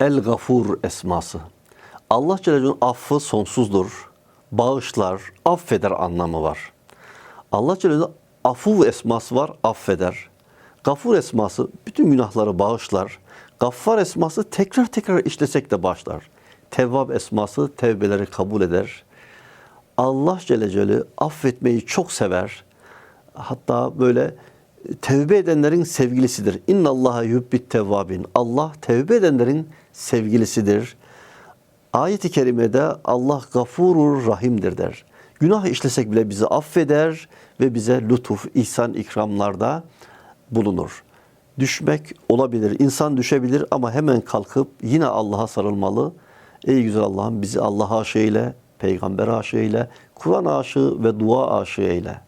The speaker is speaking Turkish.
El Gafur esması. Allah Celle Celaluhu'nun affı sonsuzdur. Bağışlar, affeder anlamı var. Allah Celle Celaluhu afu esması var, affeder. Gafur esması bütün günahları bağışlar. Gaffar esması tekrar tekrar işlesek de bağışlar. Tevvab esması tevbeleri kabul eder. Allah Celle Celaluhu affetmeyi çok sever. Hatta böyle tevbe edenlerin sevgilisidir. İnna Allaha yubbit tevvabin. Allah tevbe edenlerin sevgilisidir. Ayet-i kerimede Allah gafurur rahimdir der. Günah işlesek bile bizi affeder ve bize lütuf, ihsan, ikramlarda bulunur. Düşmek olabilir, insan düşebilir ama hemen kalkıp yine Allah'a sarılmalı. Ey güzel Allah'ım bizi Allah aşığı eyle, peygamber aşığı eyle, Kur'an aşığı ve dua aşığı eyle.